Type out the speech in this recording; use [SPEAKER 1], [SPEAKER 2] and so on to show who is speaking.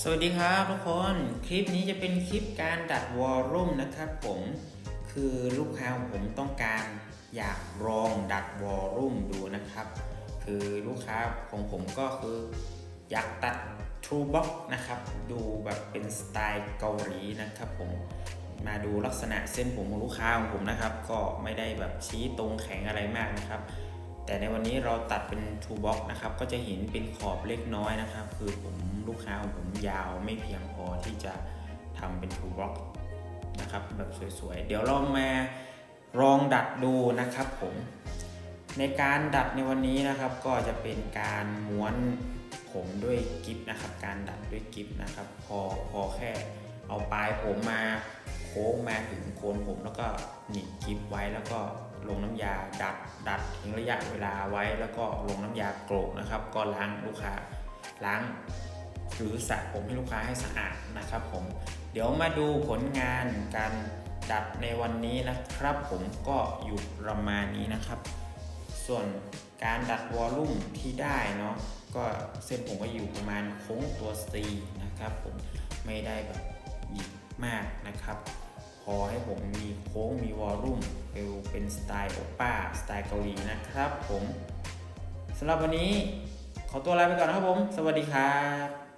[SPEAKER 1] สวัสดีครับทุกคนคลิปนี้จะเป็นคลิปการดัดวอลลุ่มนะครับผมคือลูกค้าของผมต้องการอยากลองดัดวอลลุ่มดูนะครับ คือลูกค้าของผมก็คืออยากตัด True Box นะครับ ดูแบบเป็นสไตล์เกาหลีนะครับผมมาดูลักษณะเส้นผมของลูกค้าของผมนะครับ ก็ไม่ได้แบบชี้ตรงแข็งอะไรมากนะครับ แต่ในวันนี้เราตัดเป็น True Box นะครับ ก็จะเห็นเป็นขอบเล็กน้อยนะครับ คือผมลูกค้าของผมยาวไม่เพียงพอที่จะทำเป็น True Box นะครับแบบสวยๆ เดี๋ยวเรามาลองดัดดูนะครับผม ในการดัดในวันนี้นะครับก็จะเป็นการม้วนผมด้วยกิฟนะครับ การดัดด้วยกิฟนะครับ พอพอแค่เอาปลายผมมา ค้งมาถึงโคนผมแล้วก็หนีบกิฟไว้แล้วก็ลงน้ำยาดัดดัดทิ้งระยะเวลาไว้ แล้วก็ลงน้ำยาโกรกนะครับ ก็ล้างลูกค้าล้างหรือสระผมให้ลูกค้าให้สะอาดนะครับผมเดี๋ยวมาดูผลงานการดัดในวันนี้นะครับ ผมก็อยู่ประมาณนี้นะครับ ส่วนการดัดวอลลุ่มที่ได้เนาะก็เส้นผมก็อยู่ประมาณโค้งตัว C นะครับผมไม่ได้แบบหยิกมากนะครับ ขอให้ผมมีโค้งมีวอลลุ่มเป็นเป็นสไตล์โอป้าสไตล์เกาหลีนะครับผมสำหรับวันนี้ขอตัวลาไปก่อนนะครับผม สวัสดีครับ